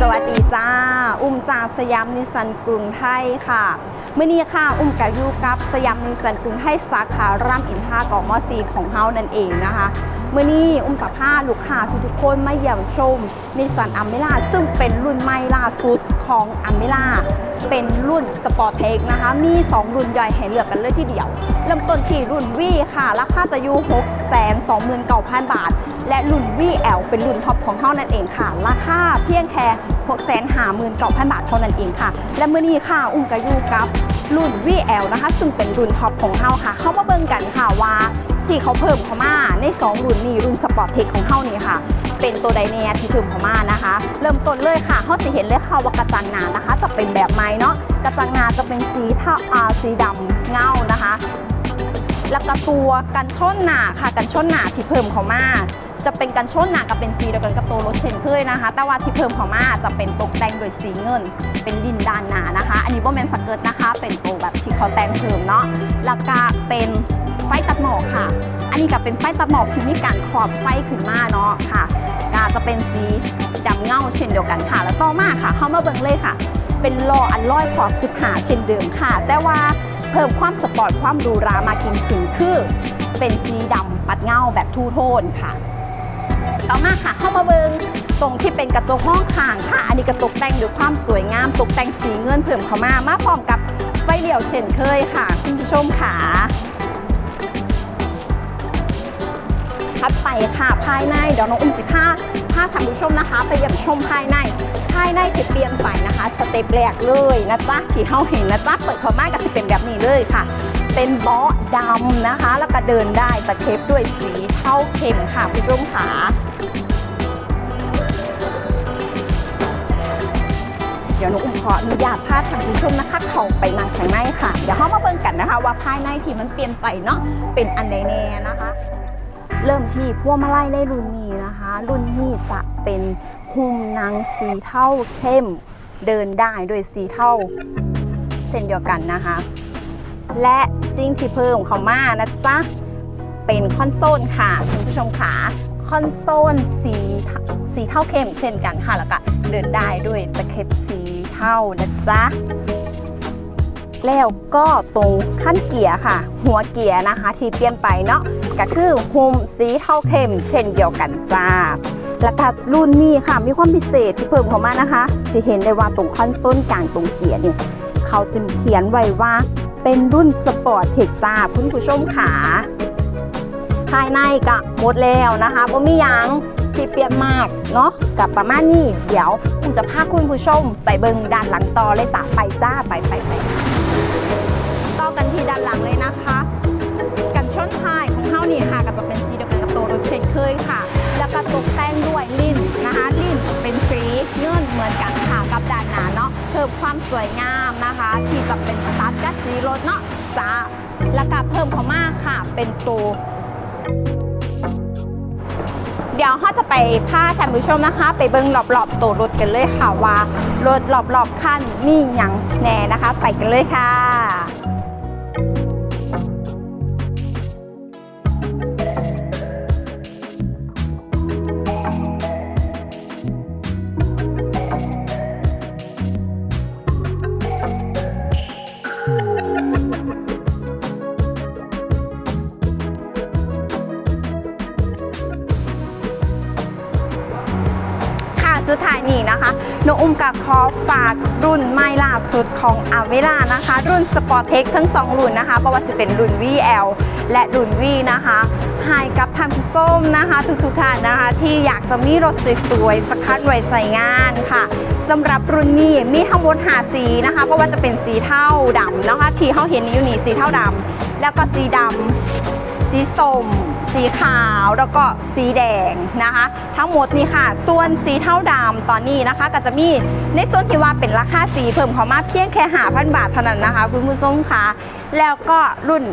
สวัสดีจ้า อุ้มจากสยามนิสันกรุงไทยค่ะเมื่อนี้ค่ะอุ้มกับยูกับสยามนิสันกรุงไทยสาขารามอินทากอมอซีของเฮานั่นเองนะคะ เมื่อนี้อุ้มกับผ้าลูกค้าทุกๆคนมาเยี่ยมชมนิสสันอัมเมล่าซึ่งเป็นรุ่นใหม่ล่าสุดของอัมเมล่าเป็นรุ่นสปอร์ตเทคนะคะ มี 2 รุ่นย่อยให้เลือกกันเลยทีเดียว เริ่มต้นที่รุ่นวีค่ะ ราคาจะอยู่6 2 9 0 0 0 บาท และรุ่น VL เป็นรุ่นท็อปของเฮานั่นเองค่ะ ราคาเพียงแค่6 5 9 0 0 0 บาทเท่านั้นเองค่ะ และเมื่อนี้ค่ะ อุ้มกะยูกับรุ่น VL นะคะ ซึ่งเป็นรุ่นท็อปของเฮาค่ะ เข้ามาเบิ่งกันค่ะว่า ที่เขาเพิ่มเข้ามาใน2รุ่นนี้รุ่นสปอร์ตเทคของเฮานี่ค่ะ เป็นตัวไดเนียที่เพิ่มเข้ามานะคะ เริ่มต้นเลยค่ะเขาจะเห็นเลยค่ะว่ากระจังหนานะคะ จะเป็นแบบไม้เนาะกระจังหนาจะเป็นสีเทาอาสีดำเงานะคะ แล้วก็ตัวกันชนหนาค่ะ กันชนหนาที่เพิ่มเข้ามาจะเป็นกันชนหนากับเป็นสีเดียวกันกับตัวรถเช่นเคยนะคะ แต่ว่าที่เพิ่มเข้ามาจะเป็นตกแต่งโดยสีเงิน เป็นดินด้านหนานะคะ อันนี้บ่แมนสเกิร์ตนะคะ เป็นตัวแบบที่เขาแต่งเพิ่มเนาะแล้วก็เป็นไฟตัดหมอกค่ะ อันนี้ก็เป็นไฟตัดหมอกที่มีการขอบไฟขึ้นมาเนาะค่ะก็จะเป็นสีดำเงาเช่นเดียวกันค่ะ แล้วต่อมาค่ะเข้ามาเบิ่งเลยค่ะ เป็นล้ออันร้อยขอบ15เช่นเดิมค่ะ แต่ว่าเพิ่มความสปอร์ตความหรูรามากินถึงคือเป็นสีดำปัดเงาแบบทูโทนค่ะต่อมาค่ะเข้ามาเบิงตรงที่เป็นกระจกมองข้างค่ะ อันนี้กระจกแต่งด้วยความสวยงามตกแต่งสีเงินเพิ่มเข้ามามาพร้อมกับไฟเดี่ยวเช่นเคยค่ะ คุณผู้ชมค่ะ ถัดไปค่ะ ภายในเดี๋ยวน้องอุ้มสิผ้าผ้าท่านผู้ชมนะคะ ไปเยี่ยมชมภายใน ภายในที่เปลี่ยนไปนะคะ สเต็ปแรกเลยนะจ๊ะที่เฮาเห็นนะจ๊ะเปิดเข้ามาก็จะเป็นแบบนี้เลยค่ะ เป็นเบาะดำนะคะ แล้วก็เดินได้ตะเข็บด้วยสีเท่าเข้มค่ะผู้ชมค่ะเดี๋ยวหนูอุ้มขออนุญาตพาท่านผู้ชมนะคะ เข้าไปนั่งข้างในค่ะ เดี๋ยวเขามาเบิ่งกันนะคะ ว่าภายในที่มันเปลี่ยนไปเนาะเป็นอันใดแน่นะคะ เริ่มที่พวงมาลัยในรุ่นนี้นะคะ รุ่นนี้จะเป็นหุ้มนังสีเทาเข้ม เดินได้ด้วยสีเทาเช่นเดียวกันนะคะ และสิ่งที่เพิ่มเข้ามานะจ๊ะเป็นคอนโซลค่ะคุณผู้ชมค่ะคอนโซลสีเทาสีเทาเข้มเช่นกันค่ะแล้วก็เดินได้ด้วยตะเข็บสีเทานะจ๊ะ แล้วก็ตรงขั้นเกียร์ค่ะ หัวเกียร์นะคะ ที่เปลี่ยนไปเนาะก็คือหุ้มสีเทาเข้ม เช่นเดียวกันจ้าแล้วก็รุ่นนี้ค่ะมีความพิเศษที่เพิ่มเข้ามานะคะจะเห็นได้ว่าตรงคอนโซลกลางตรงเกียร์เนี่ยเขาจะเขียนไว้ว่าเป็นรุ่นสปอร์ตเทคจ้าคุณผู้ชมขาภายในก็หมดแล้วนะคะบ่มียังที่เปลี่ยนมากเนาะกับประมาณนี้ เดี๋ยวผมจะพาคุณผู้ชมไปเบิงด้านหลังต่อเลยจ้าไปจ้าไปไปไป ต่อกันที่ด้านหลังเลยนะคะ กันชนท้ายของเฮานี่ค่ะก็จะเป็นสีเดียวกันกับตัวรถเช่นเคยค่ะ แล้วก็ตกแต่งด้วยลิ้นนะคะลิ้นเป็นสีเงินเหมือนกันค่ะกับด้านหน้าเนาะเพิ่มความสวยงามนะคะ ที่จะเป็นสตาร์ทกับสีรถเนาะจ้าแล้วก็เพิ่มเข้ามาค่ะเป็นตัว เดี๋ยวเขาจะไปพาท่านผู้ชมนะคะ ไปเบิ้งรอบๆตัวรถกันเลยค่ะว่ารถรอบๆขั้นมีอย่างแน่นะคะ ไปกันเลยค่ะ สุดท้ายนี้นะคะน้องอุ้มกับขอฝากรุ่นใหม่ล่าสุดของอาเวลานะคะ รุ่น Sport Tech ทั้ง 2 รุ่นนะคะไม่ว่าจะเป็นรุ่น VL และรุ่น V นะคะให้กับท่านผู้ชมนะคะ ทุกๆท่านนะคะ ที่อยากจะมีรถสวยๆสักคันไว้ใช้งานค่ะสำหรับรุ่นนี้มีทั้งหมดหาสีนะคะ เพราะว่าจะเป็นสีเทาดำนะคะที่เขาเห็นอยู่นี่สีเทาดำแล้วก็สีดำสีส้ม สีขาวแล้วก็สีแดงนะคะ ทั้งหมดนี่ค่ะ ส่วนสีเท่าดำตอนนี้นะคะ ก็จะมีในส่วนที่ว่าเป็นราคาสีเพิ่มเข้ามาเพียงแค่หาพันบาทเท่านั้นนะคะ คุณผู้ชมค่ะแล้วก็รุ่น